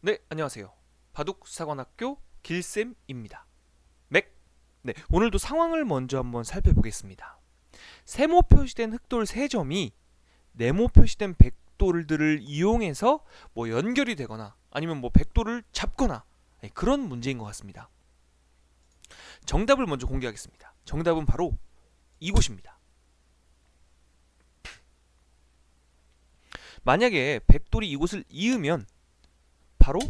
네, 안녕하세요. 바둑사관학교 길쌤입니다. 맥. 네, 오늘도 상황을 먼저 한번 살펴보겠습니다. 세모 표시된 흑돌 3점이 네모 표시된 백돌들을 이용해서 뭐 연결이 되거나 아니면 뭐 백돌을 잡거나 네, 그런 문제인 것 같습니다. 정답을 먼저 공개하겠습니다. 정답은 바로 이곳입니다. 만약에 백돌이 이곳을 이으면 바로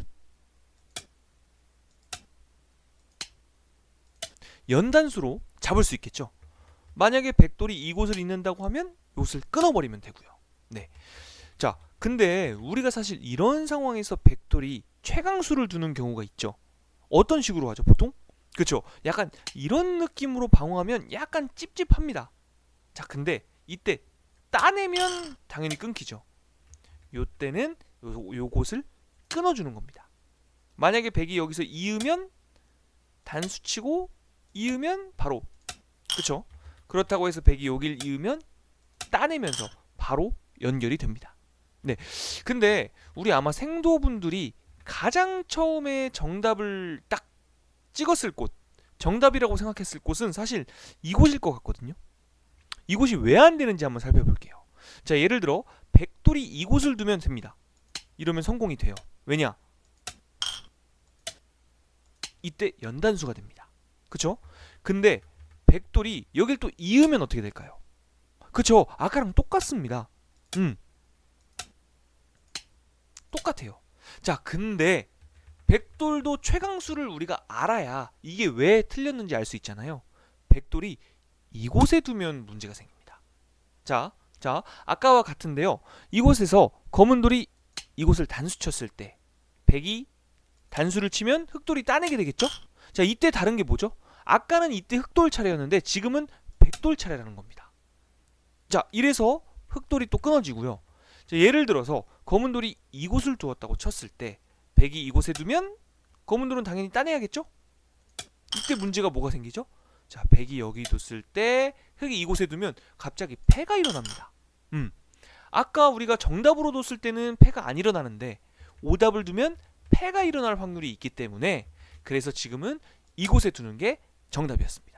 연단수로 잡을 수 있겠죠. 만약에 백돌이 이곳을 잇는다고 하면 이곳을 끊어버리면 되고요. 네. 자, 근데 우리가 사실 이런 상황에서 백돌이 최강수를 두는 경우가 있죠. 어떤 식으로 하죠, 보통? 그쵸? 약간 이런 느낌으로 방어하면 약간 찝찝합니다. 자, 근데 이때 따내면 당연히 끊기죠. 요때는 요, 요곳을 끊어주는 겁니다. 만약에 백이 여기서 이으면 단수 치고 이으면 바로 그쵸? 그렇다고 해서 백이 여길 이으면 따내면서 바로 연결이 됩니다. 네. 근데 우리 아마 생도분들이 가장 처음에 정답을 딱 찍었을 곳, 정답이라고 생각했을 곳은 사실 이곳일 것 같거든요. 이곳이 왜 안 되는지 한번 살펴볼게요. 자, 예를 들어 백돌이 이곳을 두면 됩니다. 이러면 성공이 돼요. 왜냐? 이때 연단수가 됩니다. 그쵸? 근데 백돌이 여길 또 이으면 어떻게 될까요? 그쵸? 아까랑 똑같습니다. 음. 똑같아요. 자, 근데 백돌도 최강수를 우리가 알아야 이게 왜 틀렸는지 알 수 있잖아요. 백돌이 이곳에 두면 문제가 생깁니다. 자, 자, 아까와 같은데요. 이곳에서 검은 돌이 이곳을 단수 쳤을 때 백이 단수를 치면 흑돌이 따내게 되겠죠? 자, 이때 다른 게 뭐죠? 아까는 이때 흑돌 차례였는데 지금은 백돌 차례라는 겁니다. 자, 이래서 흑돌이 또 끊어지고요. 자, 예를 들어서 검은 돌이 이곳을 두었다고 쳤을 때 백이 이곳에 두면 검은 돌은 당연히 따내야겠죠? 이때 문제가 뭐가 생기죠? 자, 백이 여기 뒀을 때 흑이 이곳에 두면 갑자기 패가 일어납니다. 음. 아까 우리가 정답으로 뒀을 때는 패가 안 일어나는데 오답을 두면 패가 일어날 확률이 있기 때문에 그래서 지금은 이곳에 두는 게 정답이었습니다.